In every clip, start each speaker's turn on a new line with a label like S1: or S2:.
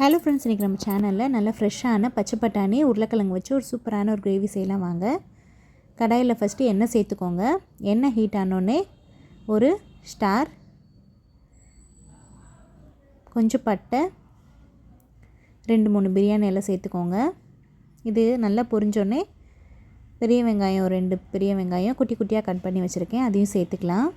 S1: Hello friends இன்றைக்கி நம்ம சேனலில் நல்ல ஃப்ரெஷ்ஷான பச்சை பட்டாணி உருளைக்கிழங்கு வச்சு ஒரு சூப்பரான ஒரு கிரேவி செய்யலாம் வாங்க. கடாயில் ஃபஸ்ட்டு எண்ணெய் சேர்த்துக்கோங்க. எண்ணெய் ஹீட் ஆனோடனே ஒரு ஸ்டார் கொஞ்சம் பட்டை ரெண்டு மூணு பிரியாணி எல்லாம் சேர்த்துக்கோங்க. இது நல்லா பொரிஞ்சோடனே பெரிய வெங்காயம் ரெண்டு பெரிய வெங்காயம் குட்டி குட்டியாக கட் பண்ணி வச்சுருக்கேன். அதையும் சேர்த்துக்கலாம்.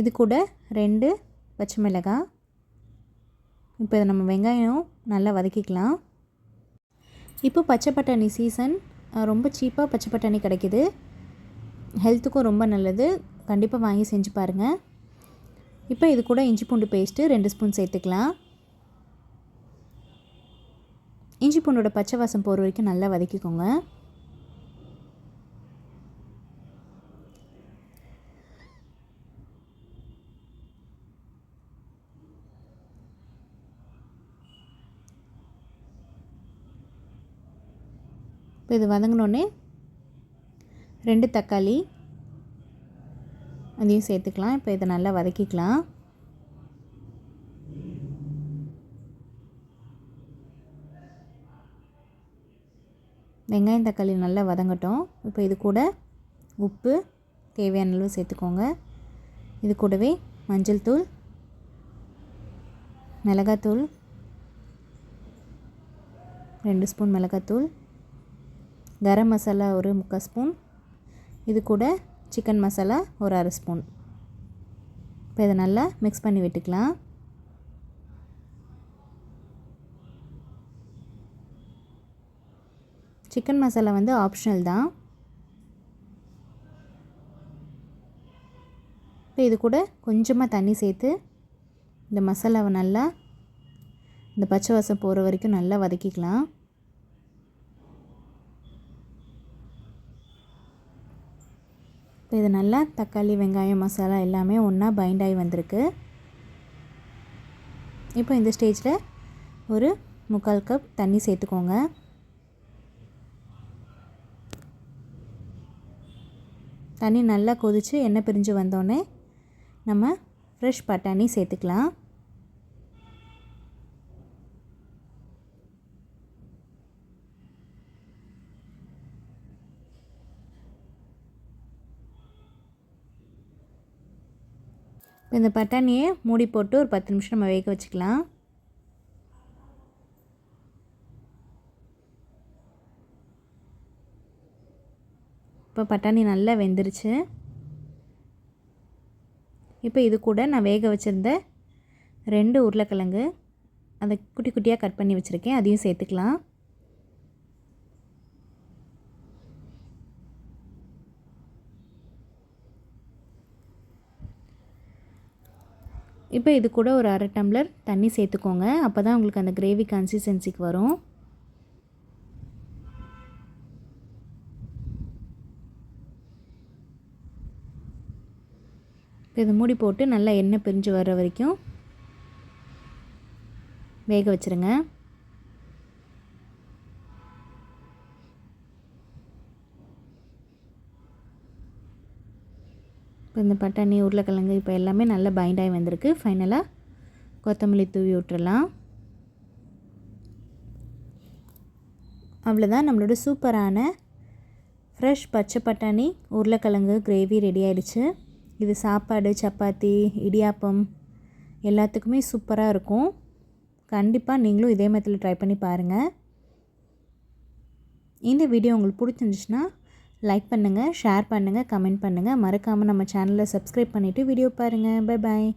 S1: இது கூட ரெண்டு பச்சை மிளகாய் இப்போ இதை நம்ம வெங்காயம் நல்லா வதக்கிக்கலாம். இப்போ பச்சை பட்டாணி சீசன் ரொம்ப சீப்பாக பச்சை பட்டாணி கிடைக்கிது. ஹெல்த்துக்கும் ரொம்ப நல்லது. கண்டிப்பாக வாங்கி செஞ்சு பாருங்கள் இப்போ இது கூட இஞ்சி பூண்டு பேஸ்ட்டு ரெண்டு ஸ்பூன் சேர்த்துக்கலாம். இஞ்சி பூண்டோட பச்சை வாசம் போகிற வரைக்கும் நல்லா வதக்கிக்கோங்க. இப்போ இது வதங்கினோடனே ரெண்டு தக்காளி அதையும் சேர்த்துக்கலாம். இப்போ இதை நல்லா வதக்கிக்கலாம். வெங்காயம் தக்காளி நல்லா வதங்கட்டும். இப்போ இது கூட உப்பு தேவையான அளவு சேர்த்துக்கோங்க. இது கூடவே மஞ்சள் தூள் மிளகாத்தூள் ரெண்டு ஸ்பூன் மிளகாத்தூள் கரம் மசாலா ஒரு முக்கால் ஸ்பூன். இது கூட சிக்கன் மசாலா ஒரு அரை ஸ்பூன். இப்போ இதை நல்லா மிக்ஸ் பண்ணி விட்டுக்கலாம். சிக்கன் மசாலா வந்து ஆப்ஷனல் தான். இப்போ இது கூட கொஞ்சமாக தண்ணி சேர்த்து இந்த மசாலாவை நல்லா இந்த பச்சை வாசம் போகிற வரைக்கும் நல்லா வதக்கிக்கலாம் இப்போ இது நல்லா தக்காளி வெங்காயம் மசாலா எல்லாமே ஒன்றா பைண்ட் ஆகி வந்திருக்கு. இப்போ இந்த ஸ்டேஜில் ஒரு முக்கால் கப் தண்ணி சேர்த்துக்கோங்க. தண்ணி நல்லா கொதித்து எண்ணெய் பிரிஞ்சு வந்தோடனே நம்ம ஃப்ரெஷ் பட்டாணி சேர்த்துக்கலாம். இந்த பட்டாணியை மூடி போட்டு ஒரு பத்து நிமிஷம் நம்ம வேக வச்சுக்கலாம். இப்போ பட்டாணி நல்லா வெந்துருச்சு. இப்போ இது கூட நான் வேக வச்சுருந்த ரெண்டு உருளைக்கிழங்கு அதை குட்டி குட்டியாக கட் பண்ணி வச்சுருக்கேன். அதையும் சேர்த்துக்கலாம். இப்போ இது கூட ஒரு அரை டம்ளர் தண்ணி சேர்த்துக்கோங்க. அப்போ தான் உங்களுக்கு அந்த கிரேவி கன்சிஸ்டன்சிக்கு வரும். இது இதை மூடி போட்டு நல்லா எண்ணெய் பிரிஞ்சு வர்ற வரைக்கும் வேக வச்சுருங்க. இப்போ இந்த பட்டாணி உருளைக்கிழங்கு இப்போ எல்லாமே நல்லா பைண்டாகி வந்திருக்கு. ஃபைனலாக கொத்தமல்லி தூவி விட்டுறலாம். அவ்வளோதான் நம்மளோட சூப்பரான ஃப்ரெஷ் பச்சை பட்டாணி உருளைக்கிழங்கு கிரேவி ரெடி ஆகிடுச்சு இது சாப்பாடு சப்பாத்தி இடியாப்பம் எல்லாத்துக்குமே சூப்பராக இருக்கும். கண்டிப்பாக நீங்களும் இதே மாதிரி ட்ரை பண்ணி பாருங்கள் இந்த வீடியோ உங்களுக்கு பிடிச்சிருந்துச்சுன்னா லைக் பண்ணுங்கள் ஷேர் பண்ணுங்கள் கமெண்ட் பண்ணுங்கள் மறக்காமல் நம்ம சேனலை சப்ஸ்கிரைப் பண்ணிவிட்டு வீடியோ பாருங்கள் பை பாய்